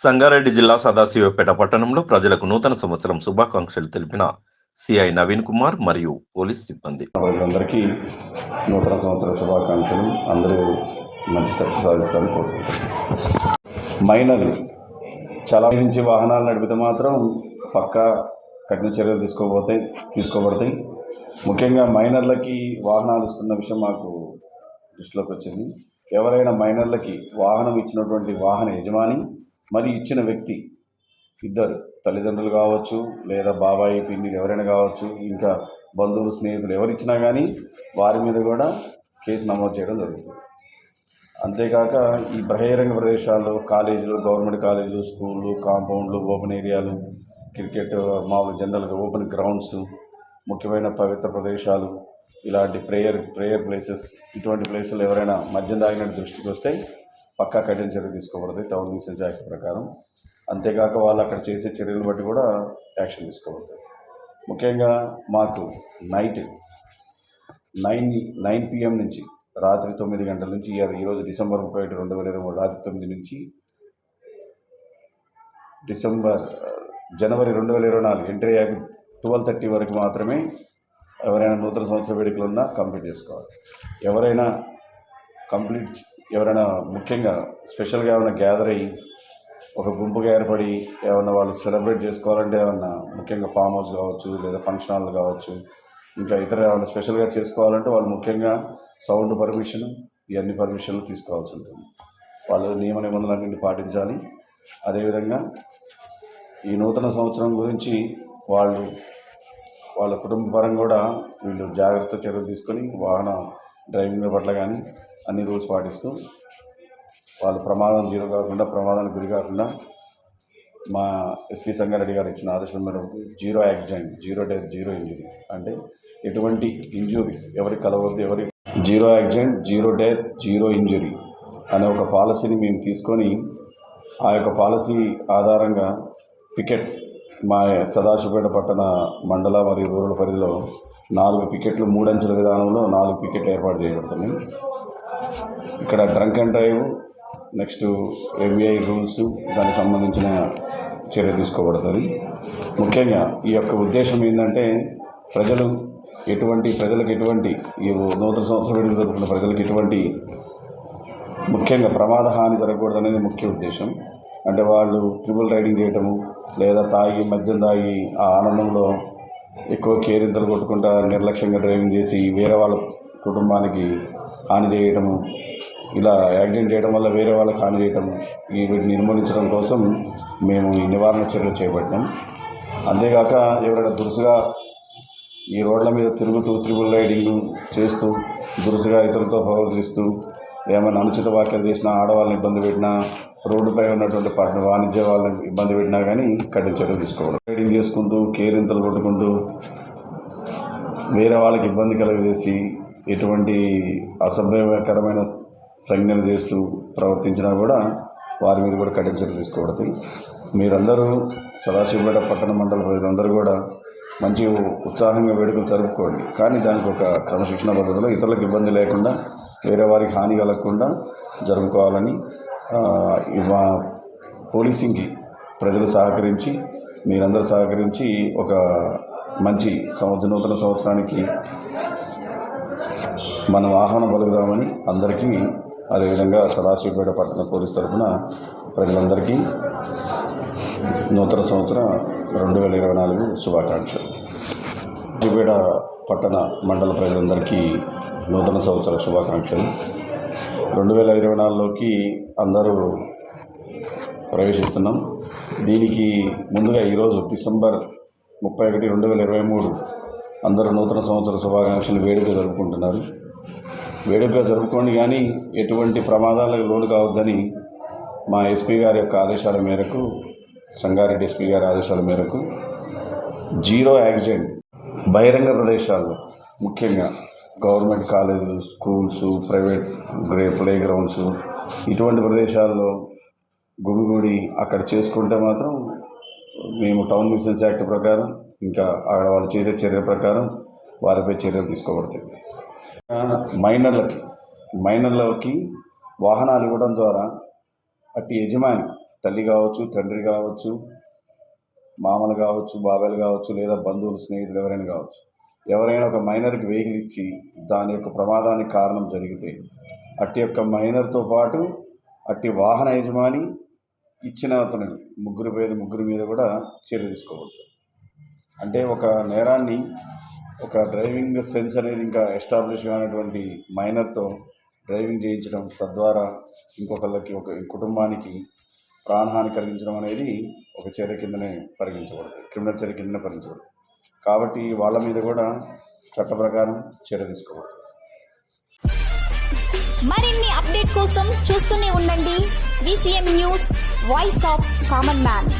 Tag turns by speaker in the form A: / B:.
A: సంగారెడ్డి జిల్లా సదాశివపేట పట్టణంలో ప్రజలకు నూతన సంవత్సరం శుభాకాంక్షలు తెలిపిన సిఐ నవీన్ కుమార్ మరియు పోలీస్ సిబ్బంది.
B: ప్రజలందరికీ నూతన సంవత్సర శుభాకాంక్షలు. అందరూ మంచి సక్సెస్ సాధిస్తారని కోరుకుంటున్నాను. మైనర్లు చాలా నుంచి వాహనాలు నడిపితే మాత్రం పక్కా కఠిన చర్యలు తీసుకోబోతాయి తీసుకోబడతాయి. ముఖ్యంగా మైనర్లకి వాహనాలు ఇస్తున్న విషయం మాకు దృష్టిలోకి వచ్చింది. ఎవరైనా మైనర్లకి వాహనం ఇచ్చినటువంటి వాహన యజమాని మరి ఇచ్చిన వ్యక్తి ఇద్దరు తల్లిదండ్రులు కావచ్చు లేదా బాబాయి పిన్ని ఎవరైనా కావచ్చు ఇంకా బంధువులు స్నేహితులు ఎవరిచ్చినా కానీ వారి మీద కూడా కేసు నమోదు చేయడం జరుగుతుంది. అంతేకాక ఈ బహిరంగ ప్రదేశాల్లో కాలేజీలు గవర్నమెంట్ కాలేజీలు స్కూళ్ళు కాంపౌండ్లు ఓపెన్ ఏరియాలు క్రికెట్ మామూలు జనరల్గా ఓపెన్ గ్రౌండ్స్ ముఖ్యమైన పవిత్ర ప్రదేశాలు ఇలాంటి ప్రేయర్ ప్రేయర్ ప్లేసెస్ ఇటువంటి ప్లేసులు ఎవరైనా మద్యం తాగినట్టు దృష్టికి వస్తే పక్కా కఠిన చర్య తీసుకోబడుతుంది టౌన్ యూసేజ్ యాక్ట్ ప్రకారం. అంతేకాక వాళ్ళు అక్కడ చేసే చర్యలు బట్టి కూడా యాక్షన్ తీసుకోబడుతుంది ముఖ్యంగా మాకు నైట్ నైన్ నైన్ పిఎం నుంచి రాత్రి తొమ్మిది గంటల నుంచి ఈరోజు డిసెంబర్ ముప్పై ఒకటి రెండు వేల ఇరవై మూడు రాత్రి తొమ్మిది నుంచి డిసెంబర్ జనవరి రెండు వేల ఇరవై నాలుగు ఎంట్రీ అయ్యాక ట్వెల్వ్ థర్టీ వరకు మాత్రమే ఎవరైనా నూతన సంవత్సర వేడుకలు ఉన్నా కంప్లీట్ చేసుకోవాలి. ఎవరైనా కంప్లీట్ ఎవరైనా ముఖ్యంగా స్పెషల్గా ఏమైనా గ్యాదర్ అయ్యి ఒక గుంపుగా ఏర్పడి ఏమన్నా వాళ్ళు సెలబ్రేట్ చేసుకోవాలంటే ఏమన్నా ముఖ్యంగా ఫామ్ హౌస్ కావచ్చు లేదా ఫంక్షన్ హాల్ కావచ్చు ఇంకా ఇతర ఏమైనా స్పెషల్గా చేసుకోవాలంటే వాళ్ళు ముఖ్యంగా సౌండ్ పర్మిషన్ ఇవన్నీ పర్మిషన్లు తీసుకోవాల్సి ఉంటుంది. వాళ్ళు నియమ నిబంధనలన్నింటినీ పాటించాలి. అదేవిధంగా ఈ నూతన సంవత్సరం గురించి వాళ్ళు వాళ్ళ కుటుంబ పరంగా కూడా వీళ్ళు జాగ్రత్త చర్యలు తీసుకొని వాహన డ్రైవింగ్ పట్ల కానీ అన్ని రూల్స్ పాటిస్తూ వాళ్ళు ప్రమాదం జీరో కాకుండా ప్రమాదానికి గురి కాకుండా మా ఎస్పీ సంగారెడ్డి గారు ఇచ్చిన ఆదేశం మేరకు zero accident zero death zero injury అంటే ఎటువంటి ఇంజురీస్ ఎవరికి కలవద్దు ఎవరి zero accident zero death zero injury అనే ఒక పాలసీని మేము తీసుకొని ఆ యొక్క పాలసీ ఆధారంగా పికెట్స్ మా సదాశివపేట పట్టణ మండల మరియు రూరల్ పరిధిలో నాలుగు పికెట్లు మూడంచెల విధానంలో నాలుగు పికెట్లు ఏర్పాటు చేయబడుతున్నాయి. ఇక్కడ drunk and drive next MBI rules దానికి సంబంధించిన చర్య తీసుకోబడుతుంది. ముఖ్యంగా ఈ యొక్క ఉద్దేశం ఏంటంటే ప్రజలు ఎటువంటి ప్రజలకు ఎటువంటి ఈ నూతన సంవత్సరం వేడుకలు ప్రజలకు ఎటువంటి ముఖ్యంగా ప్రమాద హాని జరగకూడదు అనేది ముఖ్య ఉద్దేశం. అంటే వాళ్ళు ట్రిపుల్ రైడింగ్ చేయటము లేదా తాగి మద్యం తాగి ఆ ఆనందంలో ఎక్కువ కేరింతలు కొట్టుకుంటా నిర్లక్ష్యంగా డ్రైవింగ్ చేసి వేరే వాళ్ళ కుటుంబానికి హాని చేయటము ఇలా యాక్సిడెంట్ చేయడం వల్ల వేరే వాళ్ళకి హాని చేయటము ఈ వీటిని నిర్మూలించడం కోసం మేము ఈ నివారణ చర్యలు చేపట్టాం. అంతేగాక ఎవరైనా దురుసుగా ఈ రోడ్ల మీద తిరుగుతూ త్రిబుల్ రైడింగ్ చేస్తూ దురుసుగా ఇతరులతో ప్రవర్తిస్తూ ఏమైనా అనుచిత వ్యాఖ్యలు చేసినా ఆడవాళ్ళని ఇబ్బంది పెట్టినా రోడ్డుపై ఉన్నటువంటి పట్టణ వాణిజ్య వాళ్ళని ఇబ్బంది పెట్టినా కానీ కఠిన చర్యలు తీసుకోవడం రైడింగ్ చేసుకుంటూ కేరింతలు కొట్టుకుంటూ వేరే వాళ్ళకి ఇబ్బంది కలగజేసి ఎటువంటి అసభ్యకరమైన సంజ్ఞలు చేస్తూ ప్రవర్తించినా కూడా వారి మీద కూడా కఠిన చర్యలు తీసుకోబడతాయి మీరందరూ సదాశివపేట పట్టణ మండల ప్రజలందరూ కూడా మంచి ఉత్సాహంగా వేడుకలు జరుపుకోండి. కానీ దానికి ఒక క్రమశిక్షణ పద్ధతిలో ఇతరులకు ఇబ్బంది లేకుండా వేరే వారికి హాని కలగకుండా జరుపుకోవాలని ఇవా పోలీసింగ్కి ప్రజలు సహకరించి మీరందరూ సహకరించి ఒక మంచి సంవత్సర నూతన సంవత్సరానికి మనం ఆహ్వానం పలుకుదామని అందరికీ అదేవిధంగా సదాశివపేట పట్టణ పోలీస్ తరఫున ప్రజలందరికీ నూతన సంవత్సరం రెండు వేల ఇరవై నాలుగు శుభాకాంక్షలు. సదాశివపేట పట్టణ మండల ప్రజలందరికీ నూతన సంవత్సర శుభాకాంక్షలు. రెండు వేల ఇరవై నాలుగులోకి అందరూ ప్రవేశిస్తున్నాం. దీనికి ముందుగా ఈరోజు డిసెంబర్ ముప్పై ఒకటి రెండు వేల ఇరవై మూడు అందరూ నూతన సంవత్సర శుభాకాంక్షలు వేడుక జరుపుకుంటున్నారు. వేడుక జరుపుకోండి కానీ ఎటువంటి ప్రమాదాలకు లోను కావద్దని మా ఎస్పీ గారి యొక్క ఆదేశాల మేరకు సంగారెడ్డి ఎస్పీ గారి ఆదేశాల మేరకు జీరో యాక్సిడెంట్ బహిరంగ ప్రదేశాల్లో ముఖ్యంగా గవర్నమెంట్ కాలేజీలు schools private grey play grounds ఇటువంటి ప్రదేశాల్లో గుమిగూడి అక్కడ చేసుకుంటే మాత్రం మేము టౌన్ మిషన్స్ యాక్ట్ ప్రకారం ఇంకా అక్కడ వాళ్ళు చేసే చర్య ప్రకారం వారిపై చర్యలు తీసుకోబడతాయి. మైనర్లకి మైనర్లకి వాహనాలు ఇవ్వడం ద్వారా అట్టి యజమాని తల్లి కావచ్చు తండ్రి కావచ్చు మామలు కావచ్చు బాబాయిలు కావచ్చు లేదా బంధువులు స్నేహితులు ఎవరైనా కావచ్చు ఎవరైనా ఒక మైనర్కి వెహికల్ ఇచ్చి దాని యొక్క ప్రమాదానికి కారణం జరిగితే అట్టి యొక్క మైనర్తో పాటు అట్టి వాహన యజమాని ఇచ్చిన అతను ముగ్గురు పేరు ముగ్గురు మీద కూడా చర్య తీసుకోవచ్చు. అంటే ఒక నేరాన్ని ఒక డ్రైవింగ్ సెన్స్ అనేది ఇంకా ఎస్టాబ్లిష్ కానటువంటి మైనర్తో డ్రైవింగ్ చేయించడం తద్వారా ఇంకొకళ్ళకి ఒక కుటుంబానికి ప్రాణహాని కలిగించడం అనేది ఒక చర్య కిందనే పరిగణించబడుతుంది క్రిమినల్ చర్య కిందనే పరిగణించబడుతుంది. కాబట్టి వాళ్ళ మీద కూడా చట్ట ప్రకారం చర్య తీసుకోవాలి.
C: మరిన్ని అప్డేట్ కోసం చూస్తూనే ఉండండి. VCM news voice of common man.